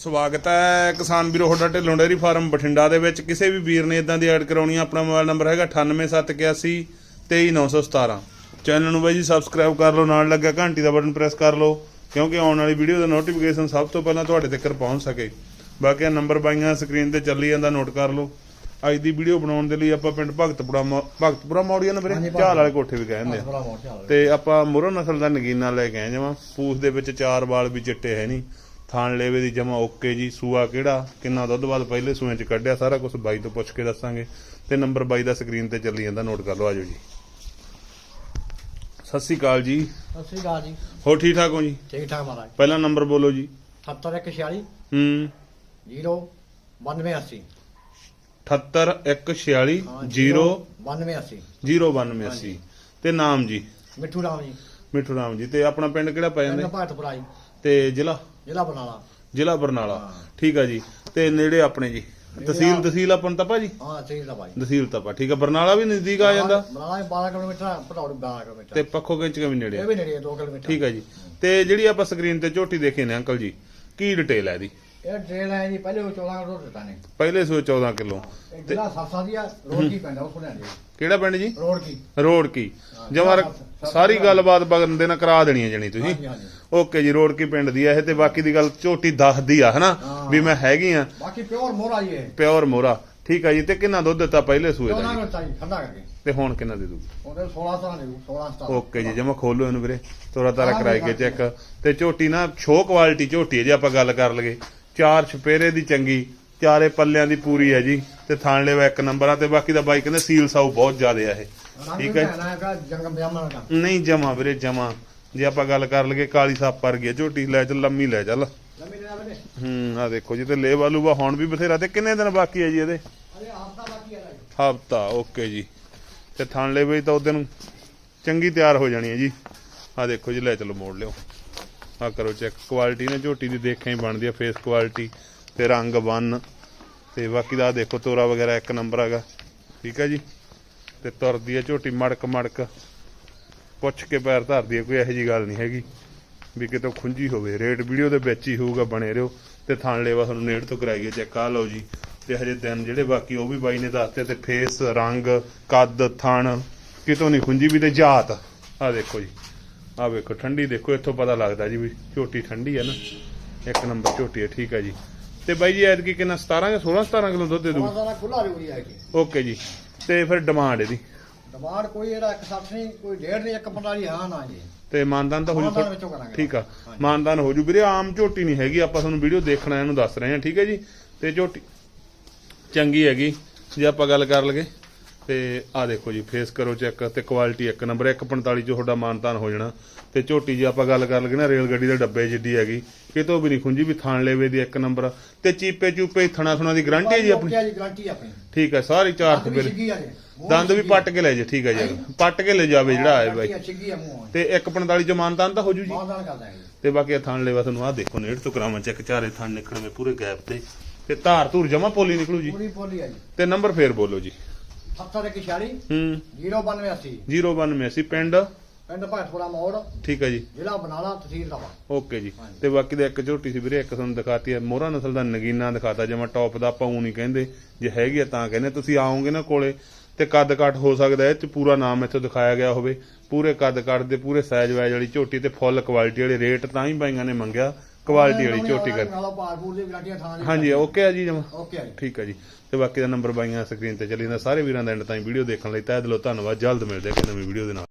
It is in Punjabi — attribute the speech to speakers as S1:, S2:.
S1: ਸਵਾਗਤ ਹੈ ਕਿਸਾਨ ਵੀਰੋ ਤੁਹਾਡਾ ਢਿੱਲੋਂ ਡੇਅਰੀ ਫਾਰਮ ਬਠਿੰਡਾ ਦੇ ਵਿੱਚ। ਕਿਸੇ ਵੀ ਵੀਰ ਨੇ ਇਦਾਂ ਦੀ ਐਡ ਕਰਾਉਣੀ ਆ ਆਪਣਾ ਮੋਬਾਈਲ ਨੰਬਰ ਹੈਗਾ 98781 23917 ਚੈਨਲ ਨੂੰ ਬਾਈ ਜੀ ਸਬਸਕ੍ਰਾਈਬ ਕਰ ਲਓ ਨਾਲ ਲੱਗਾ ਘੰਟੀ ਦਾ ਬਟਨ ਪ੍ਰੈਸ ਕਰ ਲਓ ਕਿਉਂਕਿ ਆਉਣ ਵਾਲੀ ਵੀਡੀਓ ਦਾ ਨੋਟੀਫਿਕੇਸ਼ਨ ਸਭ ਤੋਂ ਪਹਿਲਾਂ ਤੁਹਾਡੇ ਤੱਕ ਪਹੁੰਚ ਸਕੇ। ਬਾਕੀ ਆਹ ਨੰਬਰ ਬਾਈਆਂ ਸਕਰੀਨ ਤੇ ਚੱਲੀ ਜਾਂਦਾ ਨੋਟ ਕਰ ਲਓ। ਅੱਜ ਦੀ ਵੀਡੀਓ ਬਣਾਉਣ ਦੇ ਲਈ ਆਪਾਂ ਪਿੰਡ ਭਗਤਪੁਰਾ ਭਗਤਪੁਰਾ ਮੌੜੀਆਂ ਨੇ ਵੀਰੇ? ਝਾਲ ਵਾਲੇ ਕੋਠੇ ਵੀ ਕਹਿੰਦੇ ਆ। ਤੇ ਆਪਾਂ ਮੁਰੋ ਨਸਲ ਦਾ ਨਗੀਨਾ ਲੈ ਕੇ ਆਏ ਜਮਾ। ਪੂਸ ਦੇ ਵਿੱਚ ਚਾਰ ਵਾਲ ਵੀ ਚਿੱਟੇ ਹੈ ਨਹੀਂ। ਥਾਣ ਲੇਵੇ ਦੀ ਜਮਾ ਓਕੇ ਜੀ ਸੂਆ ਕਿਹੜਾ ਕਿੰਨਾ ਦੁੱਧ ਬਾਅਦ ਪਹਿਲੇ ਸੂਏ ਚ ਕੱਢਿਆ ਸਾਰਾ ਕੁਝ ਬਾਈ ਤੋਂ ਪੁੱਛ ਕੇ ਦੱਸਾਂਗੇ। ਤੇ ਨੰਬਰ ਬਾਈ ਦਾ ਸਕਰੀਨ ਤੇ ਚੱਲੀ ਜਾਂਦਾ ਨੋਟ ਕਰ ਲਓ ਆਜੋ ਜੀ। ਸਤਿ ਸ਼੍ਰੀ ਅਕਾਲ ਜੀ।
S2: ਸਤਿ ਸ੍ਰੀ ਅਕਾਲ ਜੀ।
S1: ਹੋ ਠੀਕ ਠਾਕ ਹੋ ਜੀ?
S2: ਠੀਕ ਠਾਕ ਮਹਾਰਾਜ।
S1: ਪਹਿਲਾ ਨੰਬਰ ਬੋਲੋ ਜੀ।
S2: 7146
S1: ਹੂੰ।
S2: 09280
S1: 78146 0
S2: 9280
S1: 09280 ਤੇ ਨਾਮ ਜੀ?
S2: ਮਿੱਠੂ ਰਾਮ ਜੀ।
S1: ਮਿੱਠੂ ਰਾਮ ਜੀ। ਤੇ ਆਪਣਾ ਪਿੰਡ ਕਿਹੜਾ ਪੈ ਜਾਂਦਾ
S2: ਭਾਟਪੁਰਾ ਜੀ।
S1: ਤੇ ਜ਼ਿਲ੍ਹਾ?
S2: ਜ਼ਿਲ੍ਹਾ ਬਰਨਾਲਾ।
S1: ਜ਼ਿਲ੍ਹਾ ਬਰਨਾਲਾ। ਠੀਕ ਆ ਜੀ। ਤੇ ਨੇੜੇ ਆਪਣੇ ਜੀ। ਤਹਿਸੀਲ ਤਹਿਸੀਲ ਆਪਣ ਤਪਾ ਜੀ
S2: ਹਾਂ ਠੀਕ ਦਾ ਭਾਈ
S1: ਤਹਿਸੀਲ ਤਪਾ ਠੀਕ ਆ। ਬਰਨਾਲਾ ਵੀ ਨਜ਼ਦੀਕ ਆ ਜਾਂਦਾ?
S2: ਬਰਨਾਲਾ ਵੀ 12 ਕਿਲੋਮੀਟਰ ਪਟੌੜ 12 ਕਿਲੋਮੀਟਰ
S1: ਤੇ ਪੱਖੋ ਕਿੰਚ ਵੀ ਨੇੜੇ
S2: ਇਹ
S1: ਆ।
S2: ਵੀ ਨੇੜੇ 2 ਕਿਲੋਮੀਟਰ।
S1: ਠੀਕ ਆ ਜੀ। ਤੇ ਜਿਹੜੀ ਆਪਾਂ ਸਕਰੀਨ ਤੇ ਝੋਟੀ ਦੇਖੀ ਨੇ ਅੰਕਲ ਜੀ ਕੀ ਡਿਟੇਲ ਹੈ ਇਹਦੀ?
S2: ਇਹ ਟ੍ਰੇਲ ਹੈ ਜੀ ਪਹਿਲੇ ਉਹ 14 ਕਿਲੋ ਦਿੱਤਾ ਨੇ।
S1: ਪਹਿਲੇ ਸੂਏ 14 ਕਿਲੋ।
S2: ਇਹ ਜ਼ਿਲ੍ਹਾ ਸਰਸਾ ਦੀ ਆ ਰੋਡ ਕੀ ਪੈਂਦਾ ਉਹ ਸੁਣਿਆ ਜੀ।
S1: ਕਿਹੜਾ ਪਿੰਡ ਜੀ?
S2: ਰੋਡ ਕੀ
S1: ਰੋਡ ਕੀ
S2: ਸਭ-
S1: ਸਾਰੀ ਗੱਲਬਾਤ ਬੰਦੇ ਨਾਲ ਕਰਾ ਦੇਣੀ ਹੈ ਜਣੀ ਤੁਸੀਂ। ਓਕੇ ਜੀ ਰੋਡ ਕੀ ਪਿੰਡ ਦੀ ਆ ਇਹ ਤੇ ਬਾਕੀ ਦੀ ਗੱਲ ਝੋਟੀ ਦੱਸਦੀ ਆ ਹਨਾ?
S2: ਹਾਂ।
S1: ਵੀ ਮੈਂ ਹੈਗੀ ਆ।
S2: ਬਾਕੀ ਪਿਓਰ ਮੋਰਾ ਜੀ ਇਹ
S1: ਪਿਓਰ ਮੋਰਾ ਠੀਕ ਆ ਜੀ ਤੇ ਕਿੰਨਾ ਦੁੱਧ ਦਿੱਤਾ ਪਹਿਲੇ ਸੂਏ ਦਾ
S2: 14
S1: ਜੀ? ਤੇ ਹੁਣ ਕਿੰਨਾ ਦੇ ਦੂਗੀ
S2: ਉਹਦੇ 16 ਤਰ੍ਹਾਂ ਦੇ 16 17
S1: ਓਕੇ ਜੀ ਜਮਾ ਖੋਲੋ ਇਹਨੂੰ ਵੀਰੇ। ਤੋਰਾ ਤਾਰਾ ਕਰਾਈ ਕੇ ਚੈੱਕ ਤੇ ਝੋਟੀ ਨਾ ਸ਼ੋ ਕੁਆਲਿਟੀ ਝੋਟੀ ਹੈ ਜੇ ਆਪਾਂ ਗੱਲ ਕਰ ਲਗੇ ਚਾਰ ਛਪੇਰੇ ਦੀ ਚੰਗੀ ਚਾਰੇ ਪੱਲਿਆਂ ਦੀ ਪੂਰੀ ਹੈ ਜੀ। ਤੇ ਥਾਣ ਲੈਵਾ ਇੱਕ ਨੰਬਰ ਆ ਤੇ ਬਾਕੀ ਦਾ ਬਾਈ ਕਹਿੰਦੇ ਸੀਲ ਸਾਊ ਬਹੁਤ ਜ਼ਿਆਦਾ ਆ ਇਹ। ਠੀਕ ਹੈ ਨਹੀਂ ਜਮਾ ਵੀਰੇ ਜਮਾ। ਜੇ ਆਪਾਂ ਗੱਲ ਕਰ ਲਗੇ ਕਾਲੀ ਸੱਪ ਪਰ ਗਈ ਝੋਟੀ ਲੈ ਚੱਲ ਲੰਮੀ ਲੈ ਚੱਲ। ਹੂੰ ਆ ਦੇਖੋ ਜੀ ਤੇ ਲੇ ਵਾਲੂ ਵਾ ਹੁਣ ਵੀ ਬਥੇਰਾ ਤੇ ਕਿੰਨੇ ਦਿਨ ਬਾਕੀ ਹੈ ਜੀ ਇਹਦੇ? ਹਫਤਾ ਓਕੇ ਜੀ। ਤੇ ਥਣ ਲੈ ਵੀ ਤਾਂ ਉਹਦੇ ਨੂੰ ਚੰਗੀ ਤਿਆਰ ਹੋ ਜਾਣੀ ਹੈ ਜੀ। ਆ ਦੇਖੋ ਜੀ ਲੈ ਚਲੋ ਮੋੜ ਲਿਓ। ਆ ਕਰੋ ਚੈੱਕ ਕੁਆਲਿਟੀ ਨੇ ਝੋਟੀ ਦੀ ਦੇਖਿਆ ਹੀ ਬਣਦੀ ਆ ਫੇਸ ਕੁਆਲਿਟੀ ਤੇ ਰੰਗ ਬੰਨ ਤੇ ਬਾਕੀ ਦਾ ਦੇਖੋ ਤੋਰਾ ਵਗੈਰਾ ਇੱਕ ਨੰਬਰ ਹੈਗਾ। ਠੀਕ ਹੈ ਜੀ। ਤੇ ਤੁਰਦੀ ਹੈ ਝੋਟੀ ਮੜਕ ਮੜਕ। ਪੁੱਛ ਕੇ ਪੈਰ ਧਰਦੀ ਹੈ ਕੋਈ ਇਹੋ ਜੀ ਗੱਲ ਨਹੀਂ ਹੈਗੀ ਵੀ ਕਿਤੋਂ ਖੁੰਝੀ ਹੋਵੇ। ਰੇਟ ਵੀਡੀਓ ਦੇ ਵਿੱਚ ਹੀ ਹੋਊਗਾ ਬਣੇ ਰਹੋ। ਤੇ ਥਣ ਲੈਵਾ ਤੁਹਾਨੂੰ ਨੇੜ ਤੋਂ ਕਰਾਈਏ ਚੈੱਕ। ਆ ਲਓ ਜੀ ਤੇ ਹਜੇ ਦਿਨ ਜਿਹੜੇ ਬਾਕੀ ਉਹ ਵੀ ਬਾਈ ਨੇ ਦੱਸਤੇ ਤੇ ਫੇਸ ਰੰਗ ਕੱਦ ਥਣ ਕਿਤੋਂ ਨਹੀਂ ਖੁੰਝੀ ਵੀ ਤੇ ਜਾਤ। ਆ ਦੇਖੋ ਜੀ ਆ ਵੇਖੋ ਠੰਡੀ ਦੇਖੋ ਇੱਥੋਂ ਪਤਾ ਲੱਗਦਾ ਜੀ ਵੀ ਝੋਟੀ ਠੰਡੀ ਹੈ ਨਾ। ਇੱਕ ਨੰਬਰ ਝੋਟੀ ਹੈ ਠੀਕ ਹੈ ਜੀ। ਤੇ ਬਾਈ ਜੀ ਐਤਕੀ ਕਿੰਨਾ 17 ਜਾਂ 16 17 ਕਿਲੋ ਦੁੱਧ ਦੇ ਦੂ
S2: ਸਮਾਂ ਦਾ ਖੁੱਲਾ ਰੂਰੀ ਹੈ ਜੀ।
S1: ਓਕੇ ਜੀ। ਤੇ ਫਿਰ ਡਿਮਾਂਡ ਇਹਦੀ।
S2: ਡਿਮਾਂਡ ਕੋਈ ਇਹਦਾ 160 ਨਹੀਂ ਕੋਈ ਡੇਢ ਨਹੀਂ 145 ਹਾਂ ਨਾ ਜੀ।
S1: ਤੇ ਮਾਨਦਾਨ ਤਾਂ ਹੋ
S2: ਮਾਨਦਾਨ
S1: ਜੂ
S2: ਵਿੱਚੋਂ ਕਰਾਂਗੇ।
S1: ਠੀਕ ਆ। ਮਾਨਦਾਨ ਹੋ ਜੂ ਵੀਰੇ ਆਮ ਝੋਟੀ ਨਹੀਂ ਹੈਗੀ ਆਪਾਂ ਤੁਹਾਨੂੰ ਵੀਡੀਓ ਦੇਖਣਾ ਇਹਨੂੰ ਦੱਸ ਰਹੇ ਹਾਂ ਠੀਕ ਹੈ ਜੀ? ਤੇ ਝੋਟੀ ਚੰਗੀ ਹੈਗੀ ਜੇ ਆਪਾਂ ਗੱਲ ਕਰ ਲਗੇ ਤੇ ਆ ਦੇਖੋ ਜੀ ਫੇਸ ਕਰੋ ਚੈੱਕ ਤੇ ਕੁਆਲਿਟੀ ਇੱਕ ਨੰਬਰ 145 ਚ ਤੁਹਾਡਾ ਮਾਨਤਾਨ ਹੋ ਜਾਣਾ। ਤੇ ਝੋਟੀ ਜੇ ਆਪਾਂ ਗੱਲ ਕਰ ਲਗੇ ਨਾ ਰੇਲ ਗੱਡੀ ਦੇ ਡੱਬੇ ਜਿੱਡੀ ਹੈਗੀ ਕਿਤੋਂ ਵੀ ਨਹੀਂ ਖੁੰਜੀ ਵੀ ਥਾਣ ਲੈਵੇ ਦੀ ਇੱਕ ਨੰਬਰ ਤੇ ਚੀਪੇ ਚੂਪੇ ਥਣਾ ਥਣਾ ਦੀ ਗਾਰੰਟੀ ਹੈ ਜੀ ਆਪਣੀ?
S2: ਜੀ ਗਾਰੰਟੀ ਆਪਣੀ।
S1: ਠੀਕ ਹੈ ਸਾਰੀ ਚਾਰ
S2: ਆ ਜੀ। ਮੂੰਹ
S1: ਦੰਦ ਵੀ ਪੱਟ ਕੇ ਲੈ ਜੇ ਠੀਕ ਹੈ ਜੀ। ਪੱਟ ਕੇ ਲੈ ਜਾਵੇ ਜਿਹੜਾ ਆਏ ਬਾਈ।
S2: ਆ, ਆ
S1: ਤੇ 145 ਚ ਮਾਨਤਾਨ ਤਾਂ ਹੋ ਜੂ ਜੀ।
S2: ਜੀ।
S1: ਤੇ ਬਾਕੀ ਥਣ ਲੈਵਾ ਤੁਹਾਨੂੰ ਆਹ ਦੇਖੋ ਨੇੜ ਤੋਂ ਕਰਾਵਾਂ ਚੈੱਕ ਚਾਰੇ ਥਣ ਨਿਕਲਣਗੇ ਪੂਰੇ ਗੈਪ ਤੇ। ਤੇ ਧਾਰ ਧੂਰ ਜਮਾ ਪੋਲੀ ਨਿਕਲੂ ਜੀ।
S2: ਪੂਰੀ ਪੋਲੀ ਹੈ ਜੀ।
S1: ਤੇ ਨੰਬਰ ਫੇਰ ਬੋਲੋ ਜੀ।
S2: 7146
S1: ਹੂੰ।
S2: 09280
S1: 092 ਪਿੰਡ?
S2: ਪਿੰਡ ਭਾਟਪੁਰਾ ਮੋੜ।
S1: ਠੀਕ ਹੈ ਜੀ।
S2: ਜ਼ਿਲ੍ਹਾ ਬਨਾਲਾ ਤਹਿਸੀਲ ਦਵਾ
S1: ਓਕੇ ਜੀ।
S2: ਹਾਂਜੀ।
S1: ਤੇ ਬਾਕੀ ਦਾ ਇੱਕ ਝੋਟੀ ਸੀ ਵੀਰੇ ਇੱਕ ਤੁਹਾਨੂੰ ਦਿਖਾਤੀ ਹੈ। ਮੋਹਰਾ ਨਸਲ ਦਾ ਨਗੀਨਾ ਦਿਖਾਤਾ ਜਿਵੇਂ ਟੌਪ ਦਾ ਊਂ ਨਹੀਂ ਕਹਿੰਦੇ। ਜੇ ਹੈਗੀ ਆ ਤਾਂ ਕਹਿੰਦੇ ਤੁਸੀਂ ਆਓਗੇ ਨਾ ਕੋਲੇ ਤੇ ਕੱਦ ਕੱਟ ਹੋ ਸਕਦਾ ਪੂਰਾ ਨਾਮ ਇੱਥੇ ਦਿਖਾਇਆ ਗਿਆ ਹੋਵੇ। ਪੂਰੇ ਕੱਦ ਕੱਟ ਦੇ ਪੂਰੇ ਸਾਈਜ਼ ਵਾਈਜ਼ ਵਾਲੀ ਝੋਟੀ ਤੇ ਫੁੱਲ ਕੁਆਲਿਟੀ ਵਾਲੇ ਰੇਟ ਤਾਂ ਹੀ ਬਾਈਆਂ ਨੇ ਮੰਗਿਆ। ਕੁਆਲਿਟੀ ਵਾਲੀ ਝੋਟੀ ਕਰ।
S2: ਨਾਲੋਂ ਪਾਰਪੂਰ ਦੀ ਗਾਰੰਟੀ ਥਾਂ ਦੀ
S1: ਹਾਂਜੀ ਓਕੇ ਆ ਜੀ ਜਮਾ।
S2: ਓਕੇ ਆ ਜੀ।
S1: ਠੀਕ ਹੈ ਜੀ। ਤੇ ਬਾਕੀ ਦਾ ਨੰਬਰ ਬਾਈਆਂ ਸਕਰੀਨ ਤੇ ਚੱਲੀ ਜਾਂਦਾ ਸਾਰੇ ਵੀਰਾਂ ਦਾ ਐਂਡ ਤਾਈਂ ਵੀਡੀਓ ਦੇਖਣ ਲਈ ਤਹਿ ਦਿਲੋਂ ਧੰਨਵਾਦ ਜਲਦ ਮਿਲਦੇ ਹਾਂ ਕਿਸੇ ਨਵੀਂ ਵੀਡੀਓ ਦੇ ਨਾਲ।